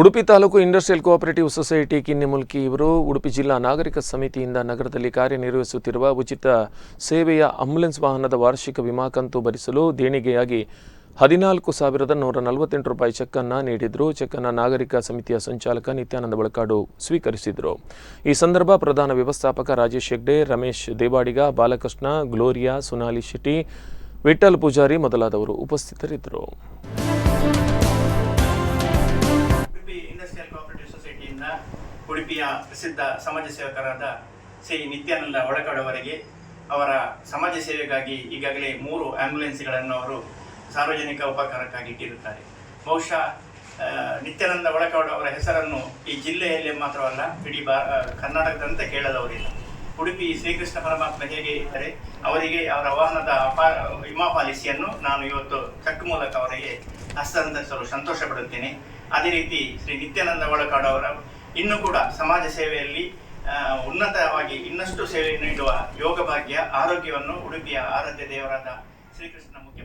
Udupi taluk industrial cooperative society Kinnimulki ಇವರು ಉಡುಪಿ ಜಿಲ್ಲಾ ನಾಗರಿಕ ಸಮಿತಿಯಿಂದ ನಗರದಲ್ಲಿ ಕಾರ್ಯನಿರ್ವಹಿಸುತ್ತಿರುವ ಉಚಿತ ಸೇವೆಯ ಆಂಬುಲೆನ್ಸ್ ವಾಹನದ ವಾರ್ಷಿಕ ವಿಮಾ ಕಂತು ಭರಿಸಲು ದೇಣಿಗೆಯಾಗಿ ಹದಿನಾಲ್ಕು ಸಾವಿರದ ನೂರ ನಲವತ್ತೆಂಟು ರೂಪಾಯಿ ಚೆಕ್ಕನ್ನು ನೀಡಿದರು. ಚೆಕ್ಕನ್ನು ನಾಗರಿಕ ಸಮಿತಿಯ ಸಂಚಾಲಕ ನಿತ್ಯಾನಂದ ಬಳಕಾಡು ಸ್ವೀಕರಿಸಿದರು. ಈ ಸಂದರ್ಭ ಪ್ರಧಾನ ವ್ಯವಸ್ಥಾಪಕ ರಾಜೇಶ್ ಹೆಗ್ಡೆ, ರಮೇಶ್ ದೇವಾಡಿಗ, ಬಾಲಕೃಷ್ಣ, ಗ್ಲೋರಿಯಾ, ಸುನಾಲಿ ಶೆಟ್ಟಿ ವಿಠಲ್ ಪೂಜಾರಿ ಮೊದಲಾದವರು ಉಪಸ್ಥಿತರಿದ್ದರು. ಕೋಆಪರೇಟಿವ್ ಉಡುಪಿಯ ಪ್ರಸಿದ್ಧ ಸಮಾಜ ಸೇವಕರಾದ ಶ್ರೀ ನಿತ್ಯಾನಂದ ಒಳಗಡವರಿಗೆ ಅವರ ಸಮಾಜ ಸೇವೆಗಾಗಿ ಈಗಾಗಲೇ ಮೂರು ಆಂಬ್ಯುಲೆನ್ಸ್ಗಳನ್ನು ಅವರು ಸಾರ್ವಜನಿಕ ಉಪಕಾರಕ್ಕಾಗಿ ಇಟ್ಟಿರುತ್ತಾರೆ. ಬಹುಶಃ ನಿತ್ಯಾನಂದ ಒಳಕಾಡು ಅವರ ಹೆಸರನ್ನು ಈ ಜಿಲ್ಲೆಯಲ್ಲಿ ಮಾತ್ರವಲ್ಲ, ಇಡೀ ಬಾ ಕರ್ನಾಟಕದಂತೆ ಕೇಳದವರಿಲ್ಲ. ಉಡುಪಿ ಶ್ರೀಕೃಷ್ಣ ಪರಮಾತ್ಮ ಹೇಗೆ ಇದ್ದರೆ ಅವರಿಗೆ ಅವರ ವಾಹನದ ವಿಮಾ ಪಾಲಿಸಿಯನ್ನು ನಾನು ಇವತ್ತು ಚೆಕ್ ಮೂಲಕ ಅವರಿಗೆ ಹಸ್ತಾಂತರಿಸಲು ಸಂತೋಷ ಪಡುತ್ತೇನೆ ಅದೇ ರೀತಿ ಶ್ರೀ ನಿತ್ಯಾನಂದ ಒಳಕಾಡು ಅವರ ಇನ್ನೂ ಕೂಡ ಸಮಾಜ ಸೇವೆಯಲ್ಲಿ ಉನ್ನತವಾಗಿ ಇನ್ನಷ್ಟು ಸೇವೆ ನೀಡುವ ಯೋಗ ಭಾಗ್ಯ, ಆರೋಗ್ಯವನ್ನು ಉಡುಪಿಯ ಆರಾಧ್ಯ ದೇವರಾದ ಶ್ರೀಕೃಷ್ಣ ಮುಖ್ಯ